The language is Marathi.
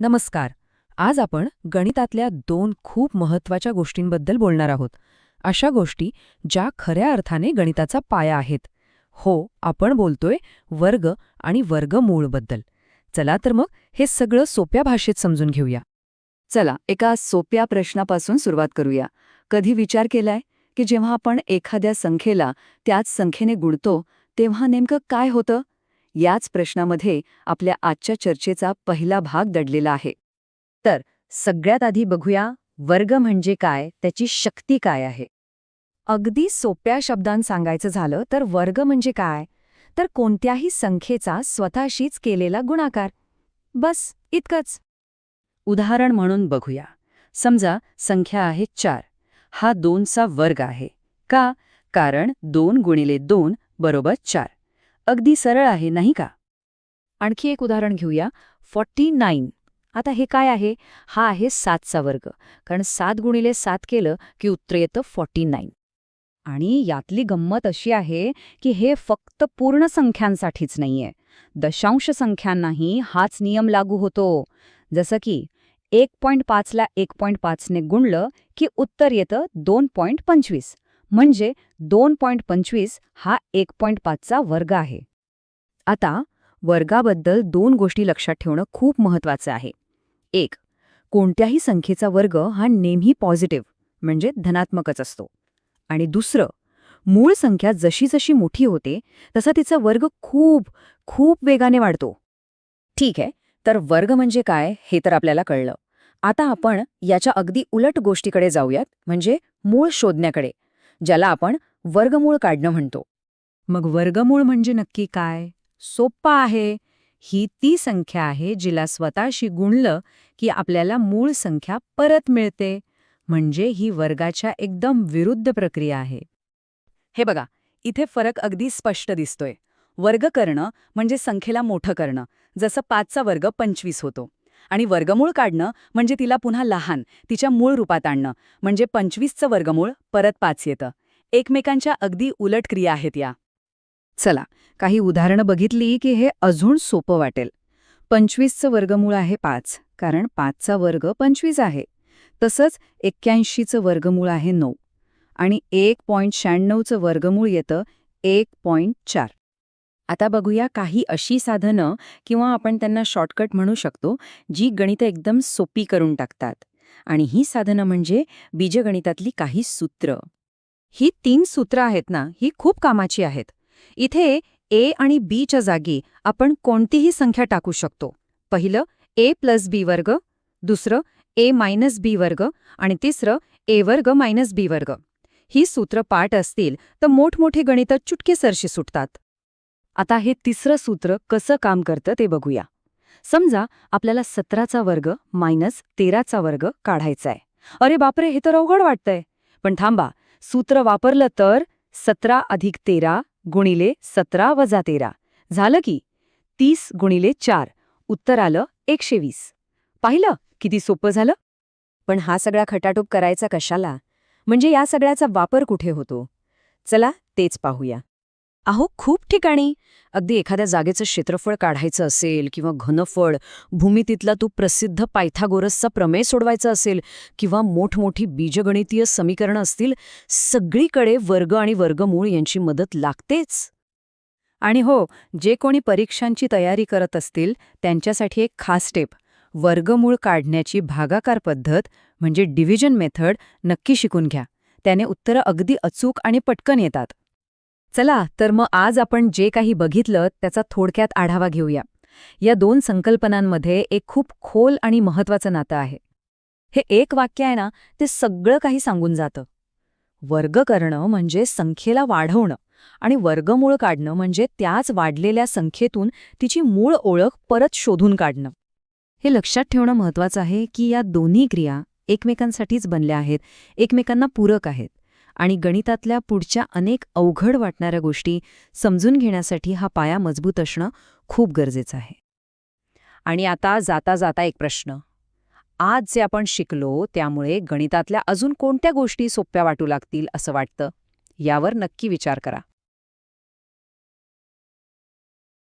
नमस्कार. आज आपण गणितातल्या दोन खूप महत्त्वाच्या गोष्टींबद्दल बोलणार आहोत. अशा गोष्टी ज्या खऱ्या अर्थाने गणिताचा पाया आहेत. हो आपण बोलतोय वर्ग आणि वर्गमूळबद्दल चला तर मग हे सगळं सोप्या भाषेत समजून घेऊया. चला एका सोप्या प्रश्नापासून सुरुवात करूया. कधी विचार केलाय की जेव्हा आपण एखाद्या संख्येला त्याच संख्येने गुणतो तेव्हा नेमकं काय होतं? याच प्रश्नामध्ये आपल्या आजच्या चर्चेचा पहिला भाग दडलेला आहे. तर सगळ्यात आधी बघूया वर्ग म्हणजे काय त्याची शक्ती काय आहे. अगदी सोप्या शब्दांत सांगायचं झालं तर वर्ग म्हणजे काय? तर कोणत्याही संख्येचा स्वतःशीच केलेला गुणाकार. बस इतकंच. उदाहरण म्हणून बघूया. समजा संख्या आहे चार. हा दोनचा वर्ग आहे. का? कारण दोन गुणिले दोन बरोबर चार. अगदी सरळ आहे नाही का? आणखी एक उदाहरण घेऊया. Forty nine. आता हे काय आहे? हा आहे सातचा वर्ग. कारण सात गुणिले सात केलं की उत्तर येतं फॉर्टी नाईन. आणि यातली गंमत अशी आहे की हे फक्त पूर्ण संख्यांसाठीच नाहीये. दशांश संख्यांनाही हाच नियम लागू होतो. जसं की एक पॉईंट पाचला एक पॉईंट पाचने गुणलं की उत्तर येतं दोन पॉईंट पंचवीस. म्हणजे दोन पॉईंट पंचवीस हा एक पॉईंट पाचचा वर्ग आहे. आता वर्गाबद्दल दोन गोष्टी लक्षात ठेवणं खूप महत्वाचं आहे. एक कोणत्याही संख्येचा वर्ग हा नेहमी पॉझिटिव्ह म्हणजे धनात्मकच असतो. आणि दुसरं मूळ संख्या जशी जशी मोठी होते तसा तिचा वर्ग खूप खूप वेगाने वाढतो. ठीक आहे तर वर्ग म्हणजे काय हे तर आपल्याला कळलं. आता आपण याच्या अगदी उलट गोष्टीकडे जाऊयात म्हणजे मूळ शोधण्याकडे. ज्याला आपण वर्गमूळ काढणं म्हणतो. मग वर्गमूळ म्हणजे नक्की काय? सोप्पा आहे. ही ती संख्या आहे जिला स्वतःशी गुणलं की आपल्याला मूळ संख्या परत मिळते. म्हणजे ही वर्गाच्या एकदम विरुद्ध प्रक्रिया आहे. हे बघा इथे फरक अगदी स्पष्ट दिसतोय. वर्ग करणं म्हणजे संख्येला मोठं करणं. जसं पाचचा वर्ग पंचवीस होतो. आणि वर्गमूळ काढणं म्हणजे तिला पुन्हा लहान तिच्या मूळ रूपात आणणं. म्हणजे पंचवीसचं वर्गमूळ परत पाच येतं. एकमेकांच्या अगदी उलट क्रिया आहेत या. चला काही उदाहरणं बघितली की हे अजून सोपं वाटेल. पंचवीसचं वर्गमूळ आहे पाच कारण पाचचा वर्ग पंचवीस आहे. तसंच एक्क्याऐंशीचं वर्गमूळ आहे नऊ. आणि एक पॉईंट शहाण्णवचं वर्गमूळ येतं एक पॉईंट चार. आता बघूया काही अशी साधनं किंवा आपण त्यांना शॉर्टकट म्हणू शकतो जी गणितं एकदम सोपी करून टाकतात. आणि ही साधनं म्हणजे बीजगणितातली काही सूत्र. ही तीन सूत्र आहेत ना ही खूप कामाची आहेत. इथे ए आणि बीच्या जागी आपण कोणतीही संख्या टाकू शकतो. पहिलं ए प्लस बी वर्ग दुसरं ए मायनस बी वर्ग आणि तिसरं ए वर्ग मायनस बी वर्ग. ही सूत्र पाठ असतील तर मोठमोठी गणितं चुटकेसरशी सुटतात. आता हे तिसरं सूत्र कसं काम करतं ते बघूया. समजा आपल्याला सतराचा वर्ग मायनस तेराचा वर्ग काढायचा आहे अरे बापरे हे तर अवघड वाटतंय. पण थांबा सूत्र वापरलं तर सतरा अधिक तेरा गुणिले सतरा वजा तेरा. झालं की? तीस गुणिले चार. उत्तर आलं एकशे वीस पाहिलं किती सोपं झालं? पण हा सगळा खटाटोप करायचा कशाला? म्हणजे या सगळ्याचा वापर कुठे होतो? चला तेच पाहूया. अहो खूप ठिकाणी. अगदी एखाद्या जागेचं क्षेत्रफळ काढायचं असेल किंवा घनफळ भूमितीतला तू प्रसिद्ध पायथागोरसचा प्रमेय सोडवायचा असेल किंवा मोठमोठी बीजगणितीय समीकरणं असतील सगळीकडे वर्ग आणि वर्गमूळ यांची मदत लागतेच. आणि हो जे कोणी परीक्षांची तयारी करत असतील त्यांच्यासाठी एक खास स्टेप वर्गमूळ काढण्याची भागाकार पद्धत म्हणजे डिव्हिजन मेथड नक्की शिकून घ्या. त्याने उत्तरं अगदी अचूक आणि पटकन येतात. चला तर मग आज आपण जे काही बघितलं त्याचा थोडक्यात आढावा घेऊया. या दोन संकल्पनांमध्ये एक खूप खोल आणि महत्वाचं नातं आहे. हे एक वाक्य आहे ना ते सगळं काही सांगून जातं. वर्ग करणं म्हणजे संख्येला वाढवणं आणि वर्गमूळ काढणं म्हणजे त्याच वाढलेल्या संख्येतून तिची मूळ ओळख परत शोधून काढणं. हे लक्षात ठेवणं महत्वाचं आहे की या दोन्ही क्रिया एकमेकांसाठीच बनल्या आहेत एकमेकांना पूरक आहेत. आणि गणितातल्या पुढच्या अनेक अवघड वाटणाऱ्या गोष्टी समजून घेण्यासाठी हा पाया मजबूत असणं खूप गरजेचं आहे. आणि आता जाता जाता एक प्रश्न. आज जे आपण शिकलो त्यामुळे गणितातल्या अजून कोणत्या गोष्टी सोप्या वाटू लागतील असं वाटतं? यावर नक्की विचार करा.